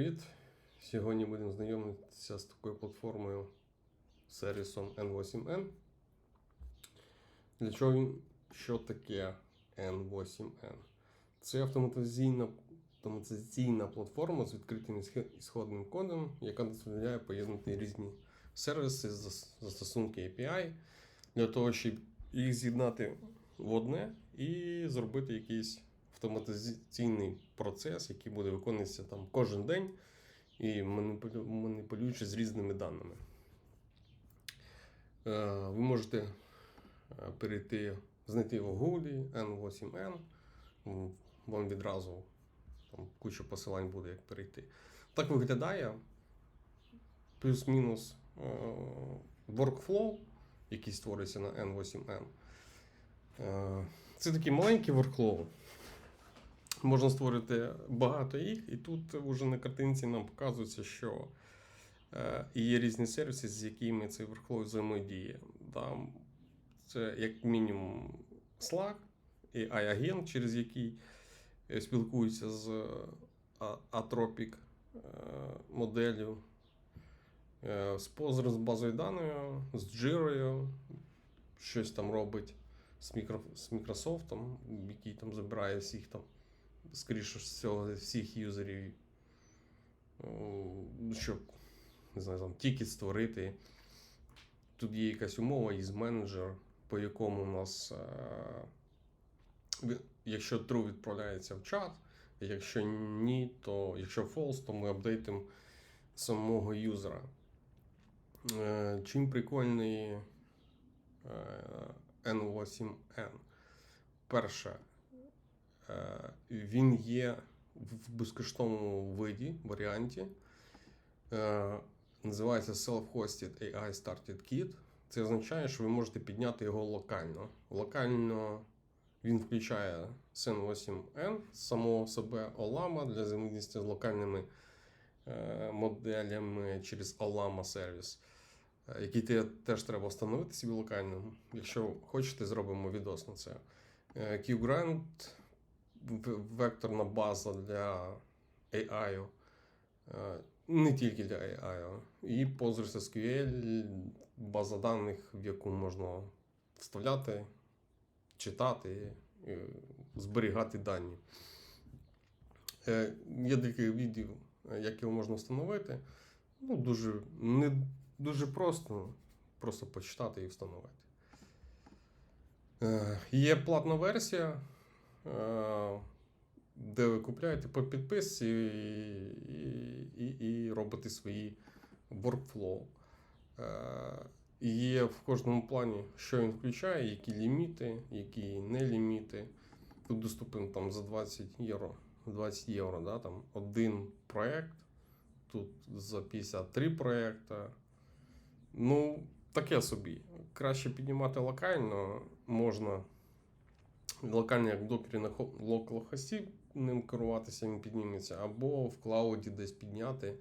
Привіт! Сьогодні будемо знайомитися з такою платформою сервісом N8N. Для чого він? Що таке N8N? Це автоматизаційна, автоматизаційна платформа з відкритим ісходним кодом, яка дозволяє поєднати різні сервіси, зас- застосунки API для того, щоб їх з'єднати в одне і зробити якийсь автоматизаційний процес, який буде виконуватися там кожен день і маніпулю- маніпулюючи з різними даними. Е, Ви можете е, перейти, знайти в Google N8N, вам відразу там куча посилань буде, як перейти. Так виглядає плюс-мінус е, workflow, який створюється на N8N. Е, Це такий маленький workflow. Можна створити багато їх, і тут вже на картинці нам показується, що е, є різні сервіси, з якими цей workflow взаємодіє. Там це як мінімум Slack і iAgent, через який е, спілкуються з е, Atropic моделлю, з Postgres з базою даною, з Jira, щось там робить з Microsoft, який там забирає всіх там скоріше всього, всіх юзерів, щоб не знаю, там, тільки створити. Тут є якась умова із менеджер, по якому у нас, е, якщо true відправляється в чат, якщо ні, то якщо false, то ми апдейтимо самого юзера. Е, Чим прикольний е, N8N? Перше, Е, Він є в безкоштовному виді, варіанті. Е, Називається Self-Hosted AI Started Kit. Це означає, що ви можете підняти його локально. Локально він включає Sen8N, самого себе Olama для взаємодійства з локальними е, моделями через Olama сервіс, е, який теж треба встановити собі локально. Якщо хочете, зробимо відос на це. Е, QGrant векторна база для AI, е, не тільки для AI, і Postgres SQL, база даних, в яку можна вставляти, читати, зберігати дані. Е, Є декілька відео, е, як його можна встановити. Ну, дуже, не дуже просто, просто почитати і встановити. Е, Є платна версія, е, де ви купляєте по підписці і, і, і, робите свої workflow. Е, Є в кожному плані, що він включає, які ліміти, які не ліміти. Тут доступен там за 20 євро. 20 євро, да, там один проєкт, тут за 53 проєкта. Ну, таке собі. Краще піднімати локально, можна локально, як в докері на хо- локал-хості ним керуватися, він підніметься, або в клауді десь підняти,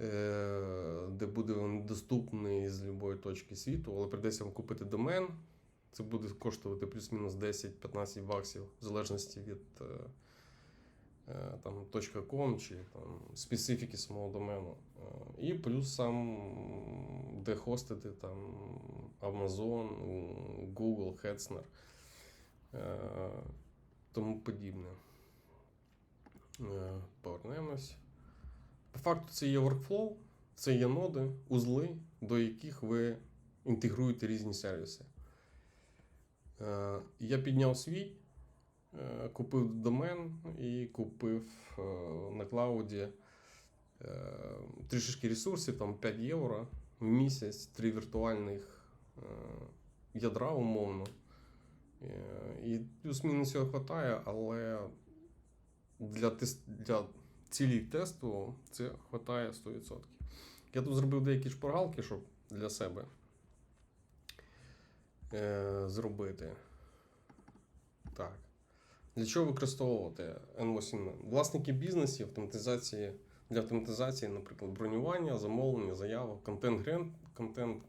е, де буде він доступний з будь-якої точки світу, але прийдеться вам купити домен. Це буде коштувати плюс-мінус 10-15 баксів, в залежності від е, е, там, .com чи там, специфіки самого домену. І плюс сам, де хостити там Amazon, Google, Hetzner тому подібне. Е, Повернемось. По факту, це є workflow, це є ноди, узли, до яких ви інтегруєте різні сервіси. Е, Я підняв свій, е, купив домен і купив е, на клауді е, трішечки ресурсів, там 5 євро в місяць, три віртуальних е, ядра умовно. Е, І плюс-мінус його вистачає, але для, тест, для цілі тесту це вистачає 100%. Я тут зробив деякі шпаргалки, щоб для себе е, зробити. Так. Для чого використовувати N8N? Власники бізнесів автоматизації для автоматизації, наприклад, бронювання, замовлення, заявок, контент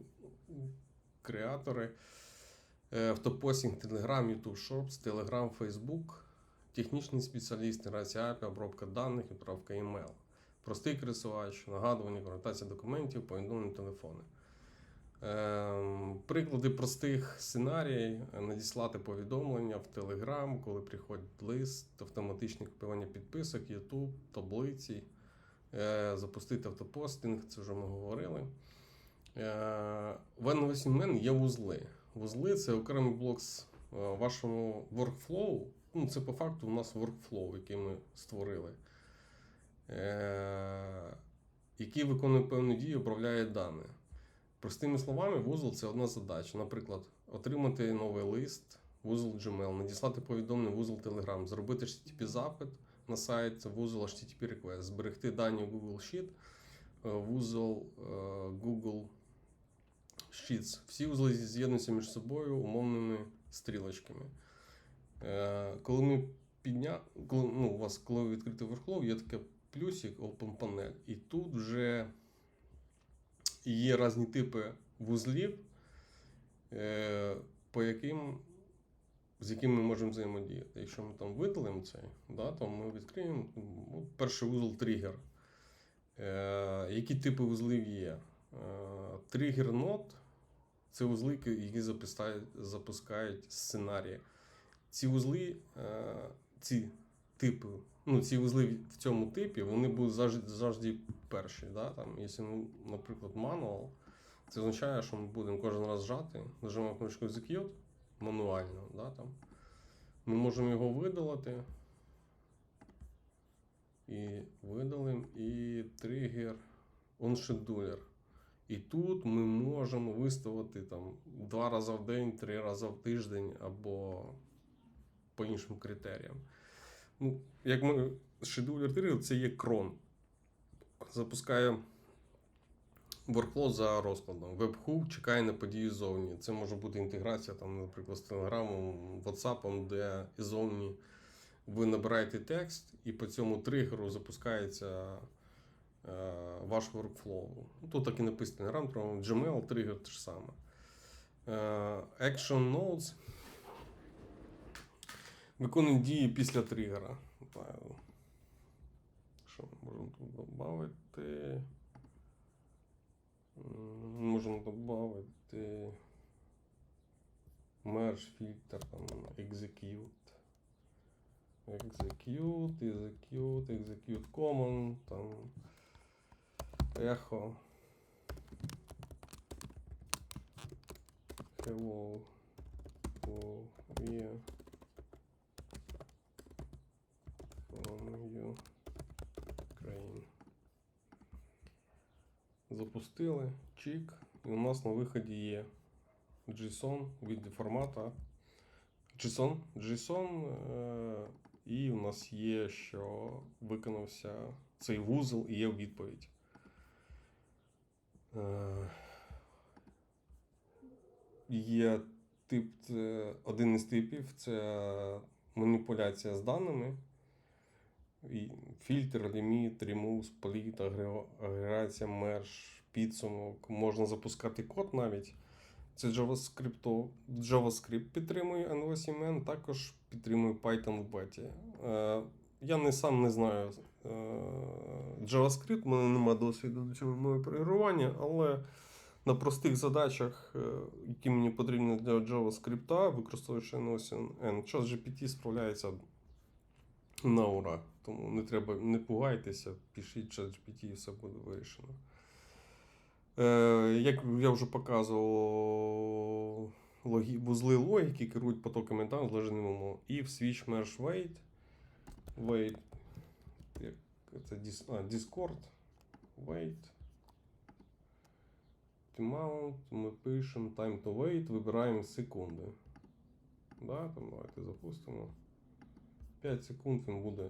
креатори Автопостінг, Telegram, YouTube Shops, Telegram, Facebook, технічні спеціалісти, рація API, обробка даних, відправка email. простий користувач, нагадування, конвертація документів, повідомлення телефони. Ем, приклади простих сценарій надіслати повідомлення в Telegram, коли приходить лист, автоматичне копіювання підписок, YouTube, таблиці, е, запустити автопостинг, це вже ми говорили. Е, в N8N є вузли. Вузли це окремий блок з е, вашому workflow. Ну, це по факту у нас workflow, який ми створили. Е, який виконує певну дію, управляє дані. Простими словами, вузол це одна задача. Наприклад, отримати новий лист, вузол Gmail, надіслати повідомлення, вузол Telegram, зробити HTTP запит на сайт, вузол HTTP request, зберегти дані Google Sheet, е, вузол Google Sheets. Всі вузли з'єднуються між собою умовними стрілочками. Е, Коли ми підня... коли, ну, у вас, коли ви відкрите workflow, є таке плюсик Open Panel, і тут вже є різні типи вузлів, е, по яким, з якими ми можемо взаємодіяти. Якщо ми там видалимо цей, да, то ми відкриємо ну, перший вузол тригер. Е, які типи вузлів є? Тригер нот це вузли, які запускають, сценарії. Ці вузли, е, ці типи, ну, ці вузли в цьому типі, вони будуть завжди, завжди перші. Да? Там, якщо, ну, наприклад, manual, це означає, що ми будемо кожен раз жати, нажимаємо кнопочку Execute мануально. Да? Там. Ми можемо його видалити. І видалимо, і тригер scheduler. І тут ми можемо виставити там два рази в день, три рази в тиждень або по іншим критеріям. Ну, як ми Scheduler Trigger це є крон. Запускає workflow за розкладом. Webhook чекає на подію ззовні. Це може бути інтеграція, там, наприклад, з Telegram, WhatsApp, де ззовні ви набираєте текст, і по цьому тригеру запускається ваш workflow. Ну, Тут так і написано Telegram, Gmail, тригер те ж саме. Е, Action Notes виконують дії після тригера. Що ми можемо тут додати? Можемо додати merge filter, там, execute. Execute, execute, execute common, там echo. Hello. Hello. Yeah. From Ukraine. Запустили чик, і у нас на виході є JSON в віді формата. JSON, JSON, е, і у нас є, що виконався цей вузол і є відповідь. Е, Є тип, це один із типів це маніпуляція з даними. І Фільтр, ліміт, ремув, спліт, агре- агрегація, мерж, підсумок. Можна запускати код навіть. Це JavaScript. JavaScript підтримує N8N, також підтримує Python в беті. Е, я не сам не знаю JavaScript, у мене немає досвіду до цього моєї програмування, але на простих задачах, е, які мені потрібні для JavaScript, використовуючи N8N, час GPT справляється на ура. Тому не треба, не пугайтеся, пишіть чат GPT і все буде вирішено. Е, як я вже показував, логі, вузли логіки керують потоками даних залежним умов. If switch merge wait, wait, це Discord, wait. Timeout, ми пишемо time to wait, вибираємо секунди. Да, там давайте запустимо. 5 секунд він буде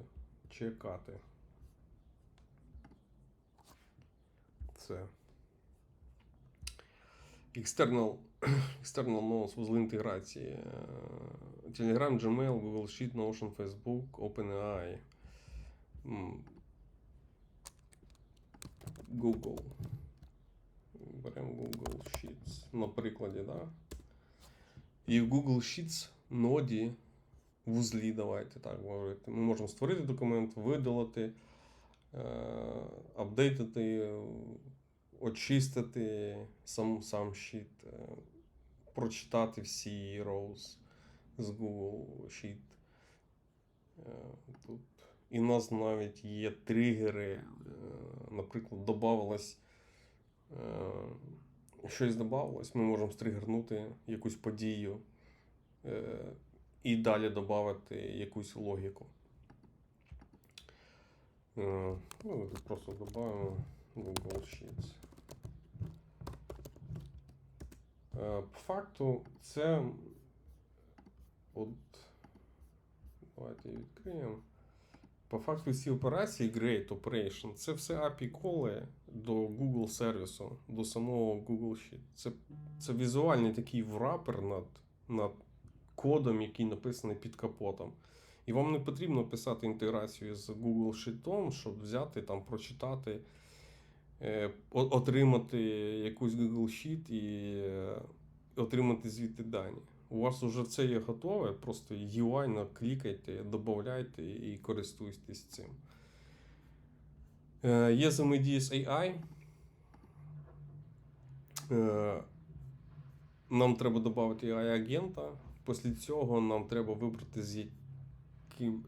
чекати. Це. External, external nodes вузли інтеграції. Е, Telegram, Gmail, Google Sheet, Notion, Facebook, OpenAI. Google. Беремо Google Sheets на прикладі, да? І в Google Sheets ноді вузлі, давайте так говорити. Ми можемо створити документ, видалити, е, апдейтити, очистити сам, сам щит, е, прочитати всі rows з Google Sheet. Е, Тут і у нас навіть є тригери. е, Наприклад, додавалось е, щось додавалось, ми можемо стригернути якусь подію е, і далі додати якусь логіку. Ну, просто додаємо Google Sheets. По факту це от давайте відкриємо. По факту всі операції Great Operation це все API коли до Google сервісу, до самого Google Sheet. Це, це візуальний такий врапер над, над кодом, який написаний під капотом. І вам не потрібно писати інтеграцію з Google Sheet, щоб взяти там, прочитати, е, отримати якусь Google Sheet і е, отримати звідти дані. У вас вже це є готове, просто UI наклікайте, додавайте і користуйтесь цим. Е, Є взаємодія з AI. Е, Нам треба додати AI-агента. Після цього нам треба вибрати, з яким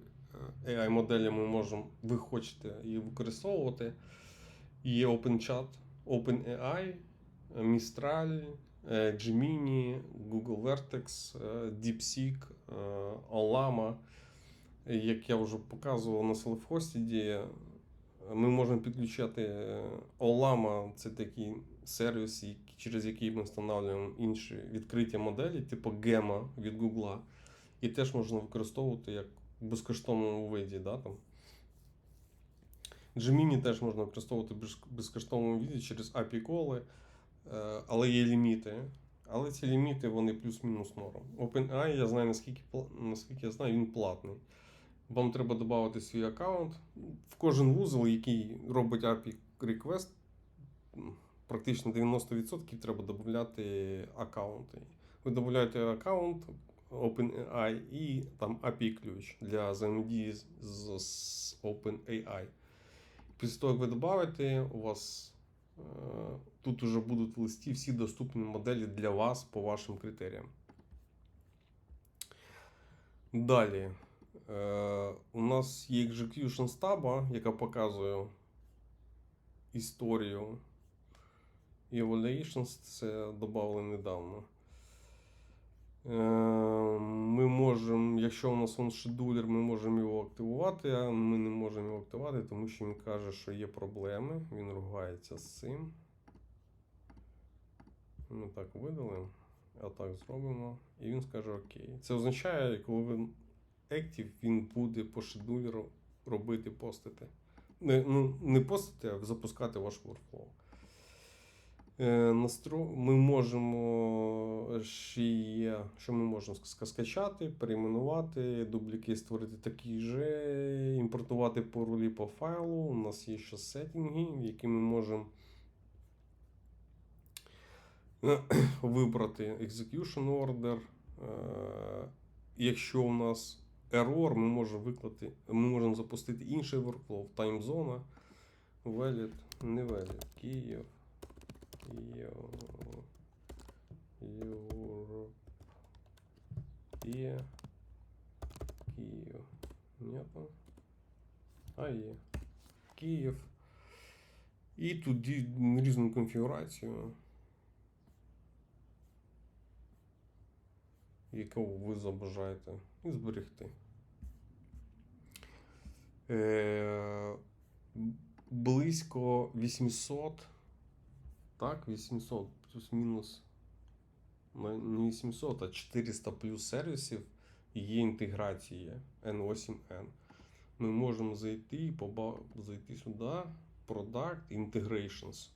е, AI-моделі ми можемо, ви хочете її використовувати. Є OpenChat, OpenAI, Mistral, Gemini, Google Vertex, е, DeepSeek, е, Olama. Як я вже показував на Self-Hosted, ми можемо підключати Olama, це такий сервіс, через який ми встановлюємо інші відкриті моделі, типу Gemma від Google. І теж можна використовувати як в безкоштовному виді. Да, там. Gemini теж можна використовувати в безкоштовному виді через API коли, е, але є ліміти. Але ці ліміти вони плюс-мінус норм. OpenAI, я знаю, наскільки, наскільки я знаю, він платний. Вам треба додати свій аккаунт. В кожен вузол, який робить API request, практично 90% треба додати аккаунти. Ви додаєте аккаунт OpenAI і там API ключ для взаємодії з, OpenAI. Після того, як ви додаєте, у вас е, тут вже будуть в листі всі доступні моделі для вас по вашим критеріям. Далі. Е, у нас є execution стаба, яка показує історію. І Evaluations це додали недавно. Е, можемо, якщо у нас он шедулер, ми можемо його активувати, а ми не можемо його активувати, тому що він каже, що є проблеми. Він ругається з цим. Ми так видалимо, а так зробимо. І він скаже окей. Це означає, коли ви Active, він буде по шедулеру робити постити. Не, ну, не постити, а запускати ваш workflow. Е, настро... Ми можемо ще є, що ми можемо скачати, перейменувати, дубліки створити такі же, імпортувати по рулі по файлу. У нас є ще сеттинги, які ми можемо е, вибрати execution order. Е, Якщо у нас error, ми можемо виклати, ми можемо запустити інший workflow, таймзона, valid, не valid, Київ. Європ. Є. Київ. Нету. А є. Київ. І тут різну конфігурацію. Яку ви забажаєте. І зберегти. Е, близько 800 так, 800 плюс-мінус. Ну, Не 800, а 400 плюс сервісів є інтеграція N8N. Ми можемо зайти і поба... зайти сюди, Product Integrations.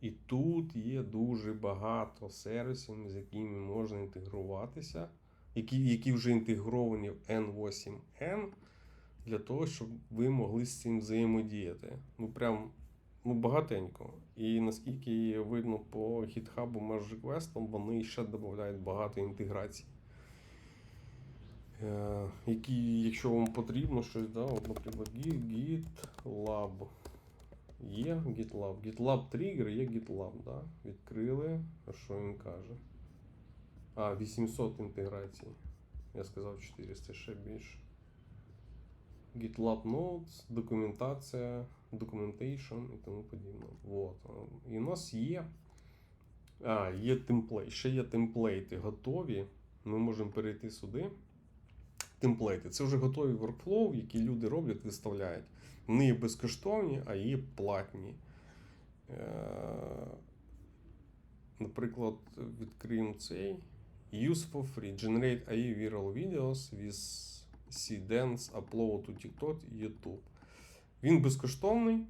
І тут є дуже багато сервісів, з якими можна інтегруватися, які, які вже інтегровані в N8N, для того, щоб ви могли з цим взаємодіяти. Ну, прям ну, багатенько. І наскільки видно по GitHub Merge Request, вони ще додають багато інтеграцій. Е, які, якщо вам потрібно щось, да, от, наприклад, GitLab. Є GitLab. GitLab Trigger, є GitLab, да? Відкрили. А що він каже? А, 800 інтеграцій. Я сказав 400, ще більше. GitLab Notes, документація, documentation і тому подібне. Вот. І у нас є. А, є темплейт. Ще є темплейти готові. Ми можемо перейти сюди. Темплейти. Це вже готові workflow, які люди роблять, виставляють. Вони є безкоштовні, а є платні. Е, Наприклад, відкриємо цей. Use for free. Generate AI viral videos with C-Dance upload to TikTok і YouTube. Він безкоштовний.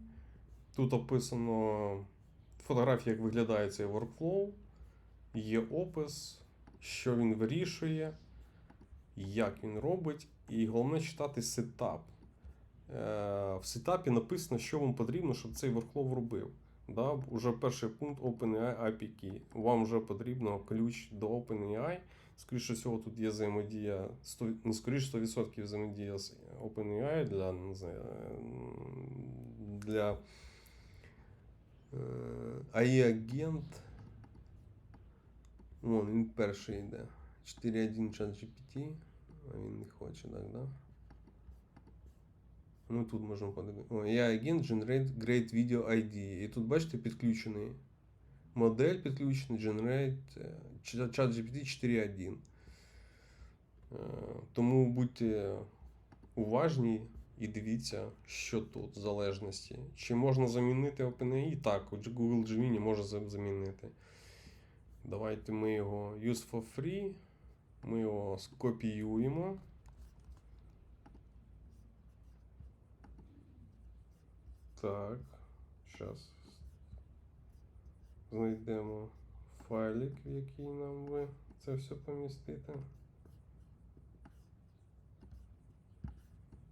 Тут описано фотографія, як виглядає цей workflow. Є опис, що він вирішує, як він робить, і головне читати сетап. Е, В сетапі написано, що вам потрібно, щоб цей workflow робив. Да? Уже перший пункт OpenAI API. Вам вже потрібно ключ до OpenAI. Скоріше всього, тут є взаємодія, 100, не скоріше 100% взаємодія з OpenAI для, не знаю, м, для е, AI-агент. Вон, він перший йде. 4.1 чат GPT, а він не хоче, так, да? Ми тут можемо подивитися. О, AI агент Generate Great Video ID. І тут, бачите, підключений модель підключений Generate чат GPT 4.1. Е, Тому будьте уважні і дивіться, що тут в залежності. Чи можна замінити OpenAI? Так, Google Gemini може замінити. Давайте ми його use for free. Ми його скопіюємо. Так, зараз знайдемо файлик, в який нам ви це все помістите.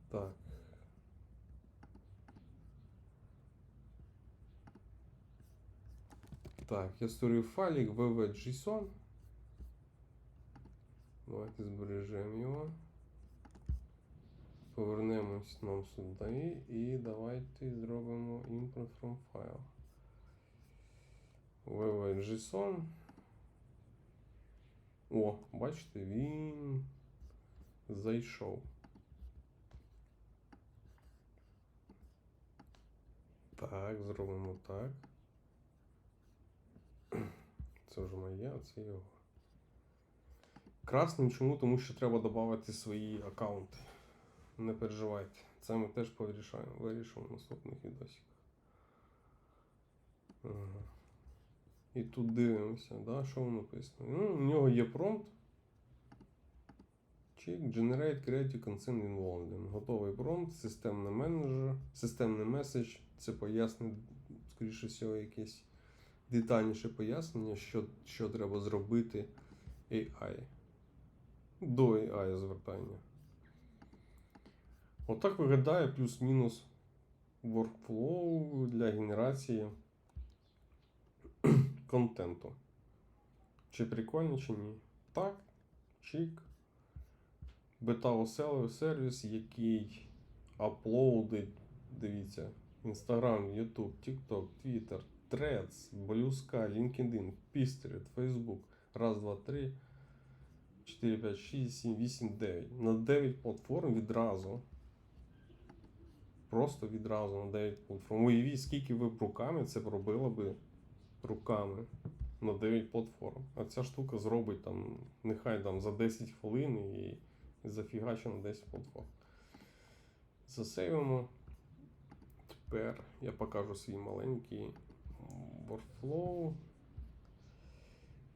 Так. Так, я створив файлик www.json. Давайте збережемо його. Повернемось нам сюди і давайте зробимо import from file. www.json. О, бачите, він зайшов. Так, зробимо так. Це вже моє, а це його. Красним чому? Тому що треба додати свої аккаунти. Не переживайте. Це ми теж. Вирішимо в наступних відосиках. Ага. І тут дивимося, да, що воно написано. Ну, у нього є промпт. Check, Generate Creative Consent Involved. Готовий промпт, системний менеджер, системний меседж. Це пояснить, скоріше всього, якесь детальніше пояснення, що, що треба зробити AI. До AI звертання. Отак виглядає плюс-мінус workflow для генерації контенту. Чи прикольно, чи ні? Так, чик. Бета сервіс, який аплоудить, дивіться, Instagram, YouTube, TikTok, Twitter, Threads, Sky, LinkedIn, Pinterest, Facebook. Раз, два, три, 4, 5, 6, 7, 8, 9. На 9 платформ відразу. Просто відразу на 9 платформ. Уявіть, скільки ви б руками це робили би руками на 9 платформ. А ця штука зробить там, нехай там за 10 хвилин і, зафігаче на 10 платформ. Засейвимо. Тепер я покажу свій маленький workflow.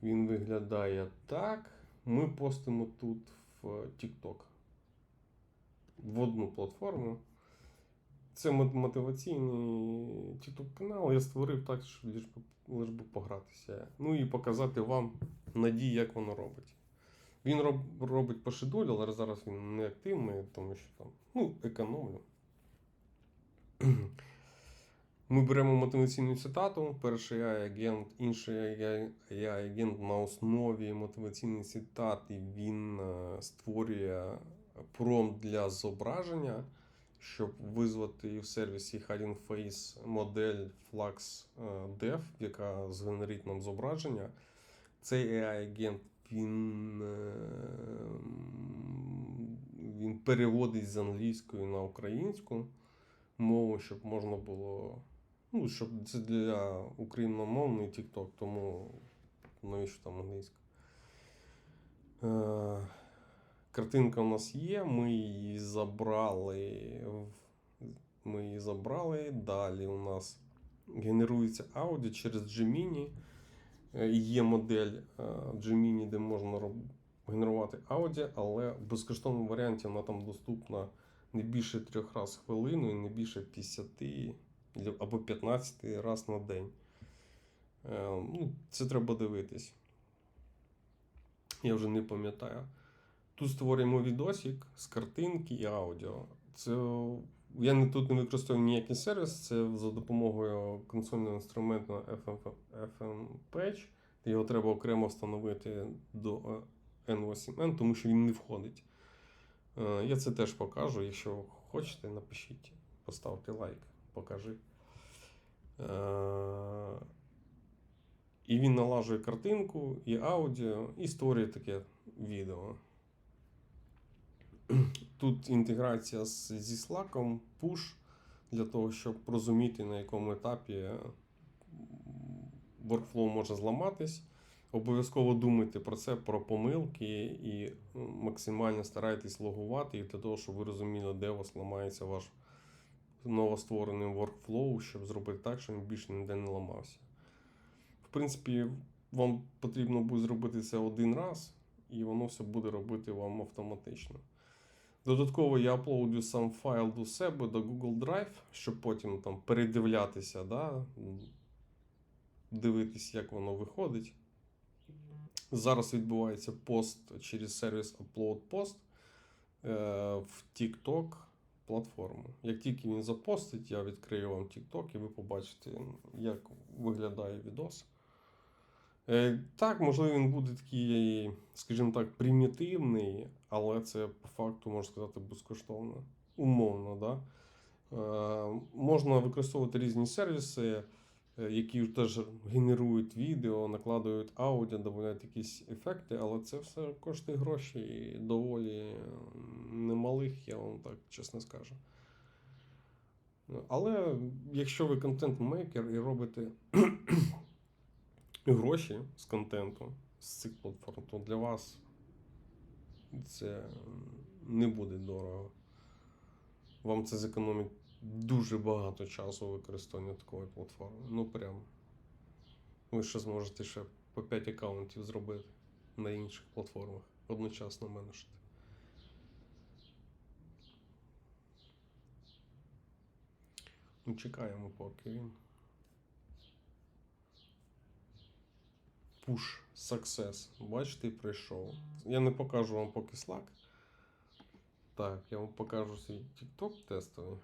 Він виглядає так. Ми постимо тут в TikTok. В одну платформу. Це мотиваційний TikTok канал. Я створив так, щоб лиш лиш би погратися. Ну і показати вам надії, як воно робить. Він роб, робить по шедулі, але зараз він не активний, тому що там ну, економлю. Ми беремо мотиваційну цитату, перший AI-агент, інший AI-агент на основі мотиваційної цитати він е, створює промпт для зображення, щоб визвати в сервісі Hiding Face модель Flux е, Dev, яка згенерить нам зображення. Цей AI-агент він, е, він переводить з англійської на українську мову, щоб можна було. Ну, щоб це для україномовний TikTok, тому навіщо там англійська. Картинка у нас є, ми її забрали. Ми її забрали. Далі у нас генерується аудіо через Gemini. Е, Є модель е, Gemini, де можна генерувати аудіо, але в безкоштовному варіанті вона там доступна не більше трьох разів в хвилину і не більше 50 або 15 раз на день. Е, ну, це треба дивитись. Я вже не пам'ятаю. Тут створюємо відосик з картинки і аудіо. Це я не тут не використовую ніякий сервіс, це за допомогою консольного інструменту FM, FM Його треба окремо встановити до е, N8N, тому що він не входить. Е, Я це теж покажу. Якщо хочете, напишіть, поставте лайк, покажи. Е, І він налажує картинку і аудіо, і створює таке відео. Тут інтеграція з, зі Slack, push, для того, щоб розуміти, на якому етапі м, workflow може зламатись. Обов'язково думайте про це, про помилки, і максимально старайтесь логувати, і для того, щоб ви розуміли, де у вас ламається ваш новостворений workflow, щоб зробити так, щоб він більше ніде не ламався. В принципі, вам потрібно буде зробити це один раз, і воно все буде робити вам автоматично. Додатково я аплодю сам файл до себе до Google Drive, щоб потім там передивлятися, да? дивитись, як воно виходить. Зараз відбувається пост через сервіс Upload Post е, в TikTok платформу. Як тільки він запостить, я відкрию вам TikTok і ви побачите, як виглядає відос. Е, Так, можливо, він буде такий, скажімо так, примітивний, але це по факту, можна сказати, безкоштовно. Умовно, да? Е, Можна використовувати різні сервіси, е, які теж генерують відео, накладують аудіо, додають якісь ефекти, але це все коштує гроші і доволі немалих, я вам так чесно скажу. Але якщо ви контент-мейкер і робите гроші з контенту з цих платформ, то для вас це не буде дорого. Вам це зекономить дуже багато часу використання такої платформи. Ну прям. Ви ще зможете ще по 5 аккаунтів зробити на інших платформах одночасно менеджити. Ну, чекаємо, поки він. Push Success. Бачите, прийшов. Я не покажу вам поки Slack. Так, я вам покажу свій TikTok тестовий.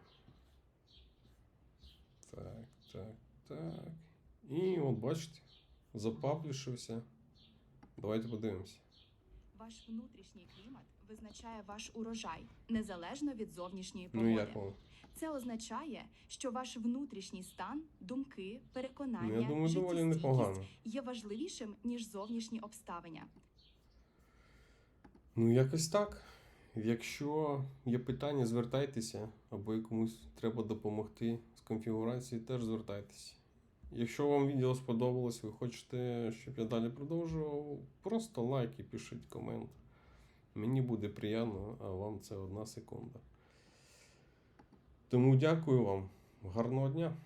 Так, так, так. І от бачите, запаблішився. Давайте подивимося. Ваш внутрішній клімат визначає ваш урожай незалежно від зовнішньої Ну погоди. вам? Це означає, що ваш внутрішній стан, думки, переконання, Ну, я думаю, доволі непогано. є важливішим ніж зовнішні обставини. Ну, якось так. Якщо є питання, звертайтеся, або комусь треба допомогти з конфігурацією, теж звертайтеся. Якщо вам відео сподобалось, ви хочете, щоб я далі продовжував, просто лайк і пишіть комент. Мені буде приємно, а вам це одна секунда. Тому дякую вам. Гарного дня!